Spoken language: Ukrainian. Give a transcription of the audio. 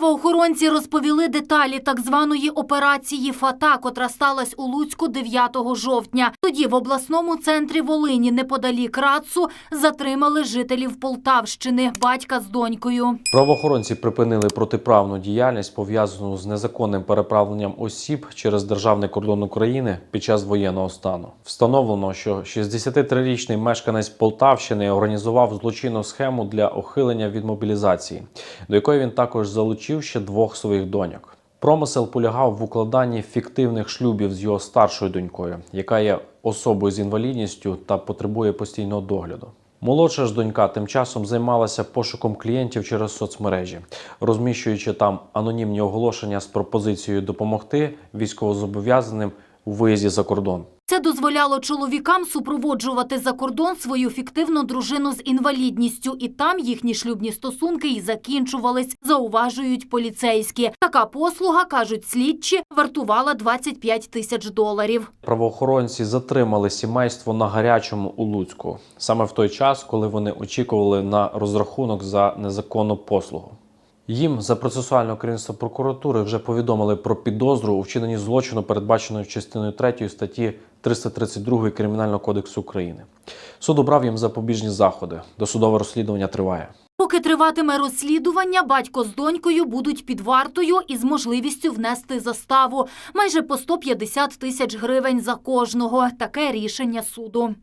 Правоохоронці розповіли деталі так званої операції ФАТА, котра сталася у Луцьку 9 жовтня. Тоді в обласному центрі Волині, неподалік Рацу, затримали жителів Полтавщини, батька з донькою. Правоохоронці припинили протиправну діяльність, пов'язану з незаконним переправленням осіб через державний кордон України під час воєнного стану. Встановлено, що 63-річний мешканець Полтавщини організував злочинну схему для ухилення від мобілізації, до якої він також залучив ще двох своїх доньок. Промисел полягав в укладанні фіктивних шлюбів з його старшою донькою, яка є особою з інвалідністю та потребує постійного догляду. Молодша ж донька тим часом займалася пошуком клієнтів через соцмережі, розміщуючи там анонімні оголошення з пропозицією допомогти військовозобов'язаним у виїзді за кордон. Це дозволяло чоловікам супроводжувати за кордон свою фіктивну дружину з інвалідністю, і там їхні шлюбні стосунки і закінчувались, зауважують поліцейські. Така послуга, кажуть слідчі, вартувала 25 тисяч доларів. Правоохоронці затримали сімейство на гарячому у Луцьку саме в той час, коли вони очікували на розрахунок за незаконну послугу. Їм за процесуальне керівництво прокуратури вже повідомили про підозру у вчиненні злочину, передбаченої частиною 3 статті 332 Кримінального кодексу України. Суд обрав їм запобіжні заходи. Досудове розслідування триває. Поки триватиме розслідування, батько з донькою будуть під вартою із можливістю внести заставу майже по 150 тисяч гривень за кожного. Таке рішення суду.